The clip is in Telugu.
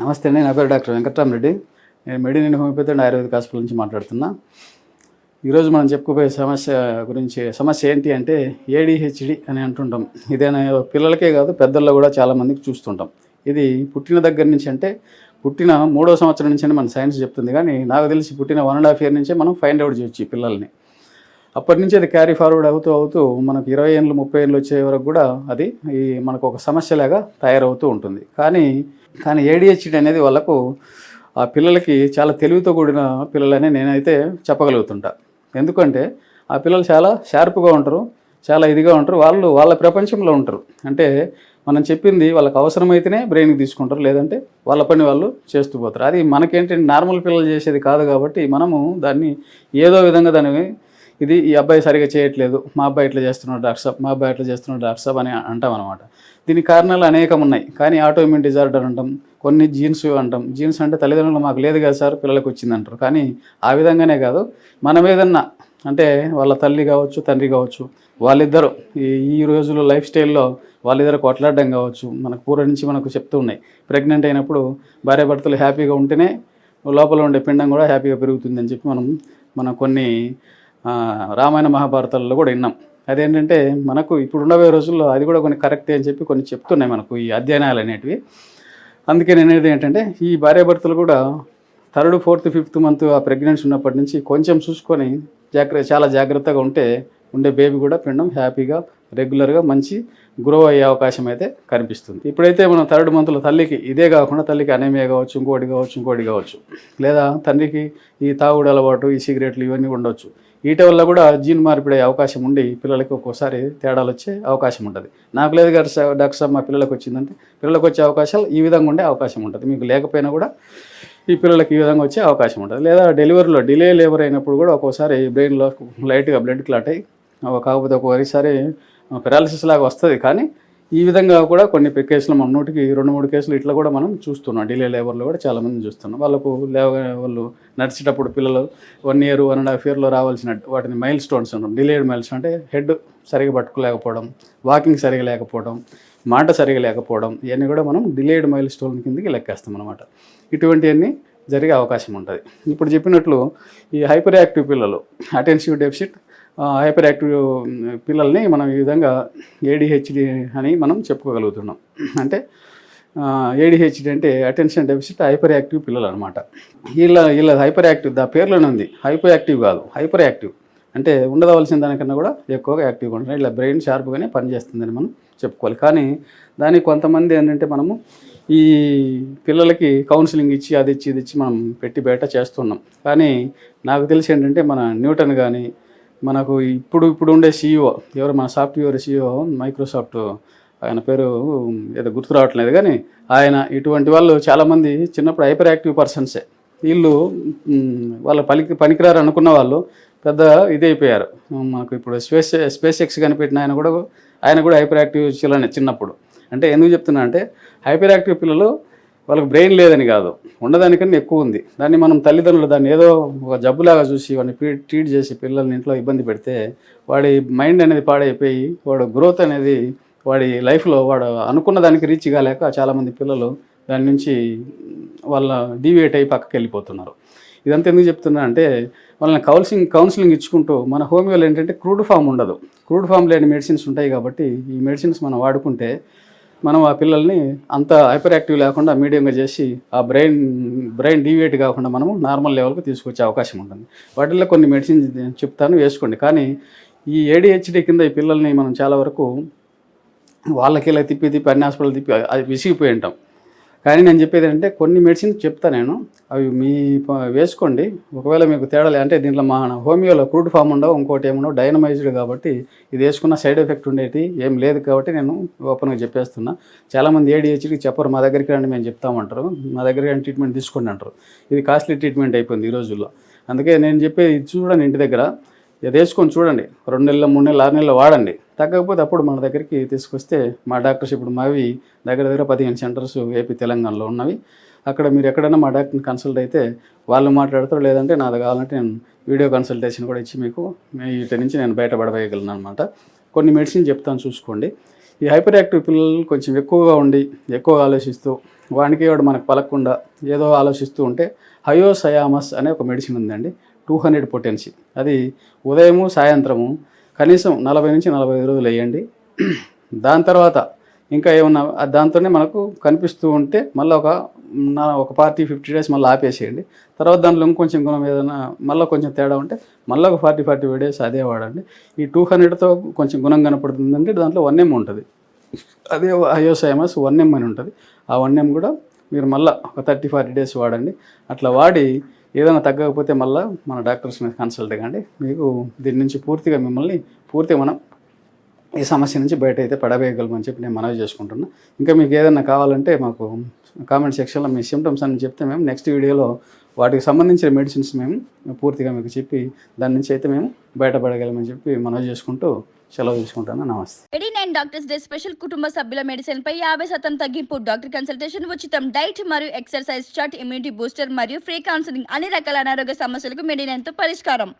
నమస్తే అండి నా పేరు డాక్టర్ వెంకటరామరెడ్డి. నేను మెడినిన్ హోమియోపతి అండ్ ఆయుర్వేదిక్ హాస్పిటల్ నుంచి మాట్లాడుతున్నా. ఈరోజు మనం చెప్పుకోబోయే సమస్య గురించి సమస్య ఏంటి అంటే ఏడిహెచ్డి అని అంటుంటాం. ఇదేనా పిల్లలకే కాదు పెద్దల్లో కూడా చాలామందికి చూస్తుంటాం. ఇది పుట్టిన దగ్గర నుంచి అంటే పుట్టిన మూడో సంవత్సరం నుంచి అని మన సైన్స్ చెప్తుంది. కానీ నాకు తెలిసి పుట్టిన వన్ అండ్ హాఫ్ ఇయర్ నుంచే మనం ఫైండ్ అవుట్ చేయొచ్చు పిల్లల్ని. అప్పటి నుంచి అది క్యారీ ఫార్వర్డ్ అవుతూ అవుతూ మనకు ఇరవై ఏళ్ళు ముప్పై ఏళ్ళు వచ్చే వరకు కూడా అది ఈ మనకు ఒక సమస్యలాగా తయారవుతూ ఉంటుంది. కానీ కానీ ఏడిహెచ్డి అనేది వాళ్ళకు ఆ పిల్లలకి చాలా తెలివితో కూడిన పిల్లలని నేనైతే చెప్పగలుగుతుంటా. ఎందుకంటే ఆ పిల్లలు చాలా షార్ప్గా ఉంటారు చాలా ఇదిగా ఉంటారు. వాళ్ళు వాళ్ళ ప్రపంచంలో ఉంటారు. అంటే మనం చెప్పింది వాళ్ళకి అవసరమైతేనే బ్రెయిన్కి తీసుకుంటారు లేదంటే వాళ్ళ పని వాళ్ళు చేస్తూ పోతారు. అది మనకేంటంటే నార్మల్ పిల్లలు చేసేది కాదు కాబట్టి మనము దాన్ని ఏదో విధంగా దాన్ని ఇది ఈ అబ్బాయి సరిగా చేయట్లేదు మా అబ్బాయి ఇట్లా చేస్తున్నాడు డాక్టర్ సాబ్ మా అబ్బాయి ఇట్లా చేస్తున్నాడు డాక్టర్ సాబ్ అని అంటాం అనమాట దీనికి కారణాలు అనేకం ఉన్నాయి కానీ ఆటోఇమ్యూన్ డిజార్డర్ అంటాం కొన్ని జీన్స్ అంటాం. జీన్స్ అంటే తల్లిదండ్రులు మాకు లేదు కదా సార్ పిల్లలకు వచ్చింది అంటారు. కానీ ఆ విధంగానే కాదు మనం ఏదన్నా అంటే వాళ్ళ తల్లి కావచ్చు తండ్రి కావచ్చు వాళ్ళిద్దరు ఈ ఈ రోజుల్లో లైఫ్ స్టైల్లో వాళ్ళిద్దరు కొట్లాడడం కావచ్చు మనకు పూర్వ నుంచి మనకు చెప్తూ ఉన్నాయి. ప్రెగ్నెంట్ అయినప్పుడు భార్యాభర్తలు హ్యాపీగా ఉంటేనే లోపల ఉండే పిండం కూడా హ్యాపీగా పెరుగుతుందని చెప్పి మనం మనం కొన్ని రామాయణ మహాభారతాలలో కూడా విన్నాం. అదేంటంటే మనకు ఇప్పుడు ఉండబోయే రోజుల్లో అది కూడా కొన్ని కరెక్టే అని చెప్పి కొన్ని చెప్తున్నాయి మనకు ఈ అధ్యయనాలు అనేటివి. అందుకే నేను అనేది ఏంటంటే ఈ భార్యాభర్తలు కూడా థర్డ్ ఫోర్త్ ఫిఫ్త్ మంత్ ఆ ప్రెగ్నెన్సీ ఉన్నప్పటి నుంచి కొంచెం చూసుకొని జాగ్రత్త చాలా జాగ్రత్తగా ఉంటే ఉండే బేబీ కూడా పిండం హ్యాపీగా రెగ్యులర్గా మంచి గ్రో అయ్యే అవకాశం అయితే కనిపిస్తుంది. ఇప్పుడైతే మనం థర్డ్ మంత్లో తల్లికి ఇదే కాకుండా తల్లికి అనేమియా కావచ్చు ఇంకోటి కావచ్చు ఇంకోటి కావచ్చు. లేదా తండ్రికి ఈ తాగుడు అలవాటు ఈ సిగరెట్లు ఇవన్నీ ఉండొచ్చు. వీటి వల్ల కూడా జీన్ మార్పిడి అవకాశం ఉండి పిల్లలకి ఒక్కోసారి తేడాలు వచ్చే అవకాశం ఉంటుంది. నాకు లేదు గారు సార్ డాక్టర్ సార్ మా పిల్లలకు వచ్చిందంటే పిల్లలకు వచ్చే అవకాశాలు ఈ విధంగా ఉండే అవకాశం ఉంటుంది. మీకు లేకపోయినా కూడా ఈ పిల్లలకి ఈ విధంగా వచ్చే అవకాశం ఉంటుంది. లేదా డెలివరీలో డిలే లేబర్ అయినప్పుడు కూడా ఒక్కోసారి బ్రెయిన్లో లైట్గా బ్లడ్ క్లాట్ అయ్యి కాకపోతే ఒక్కొక్కసారి పెరాలసిస్ లాగా వస్తుంది. కానీ ఈ విధంగా కూడా కొన్ని కేసులు మన నోటికి రెండు మూడు కేసులు ఇట్లా కూడా మనం చూస్తున్నాం. డిలే లేబర్లో కూడా చాలామంది చూస్తున్నాం. వాళ్ళకు లేవ వాళ్ళు నడిచేటప్పుడు పిల్లలు one year one and half ఇయర్లో రావాల్సిన వాటిని మైల్ స్టోన్స్ అంటాం. డిలేడ్ మైల్స్ అంటే హెడ్ సరిగా పట్టుకోలేకపోవడం వాకింగ్ సరిగా లేకపోవడం మాట సరిగా లేకపోవడం ఇవన్నీ కూడా మనం డిలేడ్ మైల్ స్టోన్ కిందకి లెక్కేస్తాం అనమాట ఇటువంటివన్నీ జరిగే అవకాశం ఉంటుంది. ఇప్పుడు చెప్పినట్లు ఈ హైపర్ యాక్టివ్ పిల్లలు అటెన్సివ్ డెఫిసిట్ హైపర్ యాక్టివ్ పిల్లల్ని మనం ఈ విధంగా ఏడిహెచ్డి అని మనం చెప్పుకోగలుగుతున్నాం. అంటే ఏడిహెచ్డి అంటే అటెన్షన్ డెఫిసిట్ హైపర్ యాక్టివ్ పిల్లలు అనమాట వీళ్ళ వీళ్ళ హైపర్ యాక్టివ్ దా పేర్లోనే ఉంది. హైపర్ యాక్టివ్ కాదు హైపర్ యాక్టివ్ అంటే ఉండదవలసిన దానికన్నా కూడా ఎక్కువగా యాక్టివ్గా ఉంటుంది ఇలా బ్రెయిన్ షార్ప్గానే పనిచేస్తుందని మనం చెప్పుకోవాలి. కానీ దానికి కొంతమంది ఏంటంటే మనము ఈ పిల్లలకి కౌన్సిలింగ్ ఇచ్చి అది ఇచ్చి ఇది ఇచ్చి మనం పెట్టి బయట చేస్తున్నాం. కానీ నాకు తెలిసి ఏంటంటే మన న్యూటన్ కానీ మనకు ఇప్పుడు ఇప్పుడు ఉండే సీఈఓ ఎవరు మన సాఫ్ట్వేర్ సీఈఓ మైక్రోసాఫ్ట్ ఆయన పేరు ఏదో గుర్తు రావట్లేదు కానీ ఆయన ఇటువంటి వాళ్ళు చాలామంది చిన్నప్పుడు హైపర్ యాక్టివ్ పర్సన్సే వీళ్ళు వాళ్ళ పలికి పనికిరారు అనుకున్న వాళ్ళు పెద్ద ఇదైపోయారు. మాకు ఇప్పుడు స్పేస్ స్పేస్ ఎక్స్ కనిపెట్టిన ఆయన కూడా ఆయన కూడా హైపర్ యాక్టివ్ చిల్లనే చిన్నప్పుడు. అంటే ఎందుకు చెప్తున్నా అంటే హైపర్ యాక్టివ్ పిల్లలు వాళ్ళకి బ్రెయిన్ లేదని కాదు. ఉండదానికన్నా ఎక్కువ ఉంది. దాన్ని మనం తల్లిదండ్రులు దాన్ని ఏదో ఒక జబ్బులాగా చూసి వాడిని ట్రీట్ చేసి పిల్లల్ని ఇంట్లో ఇబ్బంది పెడితే వాడి మైండ్ అనేది పాడైపోయి వాడు గ్రోత్ అనేది వాడి లైఫ్లో వాడు అనుకున్న దానికి రీచ్ కాలేక చాలామంది పిల్లలు దాని నుంచి వాళ్ళ డీవియేట్ అయ్యి పక్కకి వెళ్ళిపోతున్నారు. ఇదంతా ఎందుకు చెప్తున్నా అంటే వాళ్ళని కౌన్సిలింగ్ కౌన్సిలింగ్ ఇచ్చుకుంటూ మన హోమియోలు ఏంటంటే క్రూడ్ ఫామ్ ఉండదు. క్రూడ్ ఫామ్ లేని మెడిసిన్స్ ఉంటాయి కాబట్టి ఈ మెడిసిన్స్ మనం వాడుకుంటే మనం ఆ పిల్లల్ని అంత హైపర్ యాక్టివ్ లేకుండా మీడియంగా చేసి ఆ బ్రెయిన్ బ్రెయిన్ డీవియేట్ కాకుండా మనము నార్మల్ లెవెల్కి తీసుకొచ్చే అవకాశం ఉంటుంది. వాటిల్లో కొన్ని మెడిసిన్ చెప్తాను వేసుకోండి. కానీ ఈ ఏడిహెచ్డి కింద ఈ పిల్లల్ని మనం చాలా వరకు వాళ్ళకి ఇలా తిప్పి తిప్పి అన్ని హాస్పిటల్ తిప్పి అది విసిగిపోయి ఉంటాం. కానీ నేను చెప్పేది ఏంటంటే కొన్ని మెడిసిన్స్ చెప్తా నేను. అవి మీ వేసుకోండి. ఒకవేళ మీకు తేడా అంటే దీంట్లో మా హోమియోలో క్రూడ్ ఫామ్ ఉండవు ఇంకోటి ఏముండవు డైనమైజ్డ్ కాబట్టి ఇది వేసుకున్న సైడ్ ఎఫెక్ట్ ఉండేది ఏం లేదు కాబట్టి నేను ఓపెన్గా చెప్పేస్తున్నా. చాలామంది ఏడిహెచ్డికి చెప్పరు మా దగ్గరికి రండి మేము చెప్తామంటారు మా దగ్గర రండి ట్రీట్మెంట్ తీసుకోండి అంటారు. ఇది కాస్ట్లీ ట్రీట్మెంట్ అయిపోయింది ఈ రోజుల్లో. అందుకే నేను చెప్పేది ఇది చూడండి ఇంటి దగ్గర. ఇది వేసుకొని చూడండి. రెండు నెలలు మూడు నెలలు ఆరు నెలలు వాడండి. తగ్గకపోతే అప్పుడు మన దగ్గరికి తీసుకొస్తే మా డాక్టర్స్ ఇప్పుడు మావి దగ్గర దగ్గర పదిహేను సెంటర్స్ ఏపీ తెలంగాణలో ఉన్నవి. అక్కడ మీరు ఎక్కడైనా మా డాక్టర్ని కన్సల్ట్ అయితే వాళ్ళు మాట్లాడతారు లేదంటే నాది కావాలంటే నేను వీడియో కన్సల్టేషన్ కూడా ఇచ్చి మీకు వీటి నుంచి నేను బయటపడవేయగలను అనమాట కొన్ని మెడిసిన్ చెప్తాను చూసుకోండి. ఈ హైపర్ యాక్టివ్ పిల్లలు కొంచెం ఎక్కువగా ఉండి ఎక్కువగా ఆలోచిస్తూ వానికి వాడు మనకు పలకకుండా ఏదో ఆలోచిస్తూ ఉంటే హయోసయామస్ అనే ఒక మెడిసిన్ ఉందండి. Two hundred potency. అది ఉదయము సాయంత్రము కనీసం నలభై నుంచి నలభై ఐదు రోజులు వేయండి. దాని తర్వాత ఇంకా ఏమన్నా దాంతోనే మనకు కనిపిస్తూ ఉంటే మళ్ళీ ఒక నా ఒక పార్టీ ఫిఫ్టీ డేస్ మళ్ళీ ఆపేసేయండి. తర్వాత దాంట్లో ఇంకొంచెం గుణం ఏదైనా మళ్ళీ కొంచెం తేడా ఉంటే మళ్ళీ ఒక ఫార్టీ ఫార్టీ ఫైవ్ డేస్ అదే వాడండి. ఈ టూ హండ్రెడ్తో కొంచెం గుణం కనపడుతుందంటే దాంట్లో వన్ ఎం ఉంటుంది. అదే అయోసైమస్ వన్ ఎం అని ఉంటుంది. ఆ వన్ ఎం కూడా మీరు మళ్ళీ ఒక థర్టీ ఫార్టీ డేస్ వాడండి. అట్లా వాడి ఏదైనా తగ్గకపోతే మళ్ళీ మన డాక్టర్స్ మీద కన్సల్ట్ కాండి. మీకు దీని నుంచి పూర్తిగా మిమ్మల్ని పూర్తిగా మనం ఈ సమస్య నుంచి బయట అయితే పడవేయగలమని చెప్పి నేను మనవి చేసుకుంటున్నాను ఇంకా మీకు ఏదైనా కావాలంటే మాకు కామెంట్ సెక్షన్లో మీ సిమ్టమ్స్ అని చెప్తే మేము నెక్స్ట్ వీడియోలో వాటికి సంబంధించిన మెడిసిన్స్ మేము పూర్తిగా మీకు చెప్పి దాని నుంచి అయితే మేము బయటపడగలమని చెప్పి మనవి చేసుకుంటూ సెలవు తీసుకుంటాను. నమస్తే. Eighty nine doctors day special కుటుంబ సభ్యుల మెడిసిన్ పై యాభై శాతం తగ్గింపు డాక్టర్ కన్సల్టేషన్ ఉచితం డైట్ మరియు ఎక్సర్సైజ్ చార్ట్ ఇమ్యూనిటీ బూస్టర్ మరియు ఫ్రీ కౌన్సిలింగ్ అన్ని రకాల అనారోగ్య సమస్యలకు మెడినైన్తో పరిష్కారం.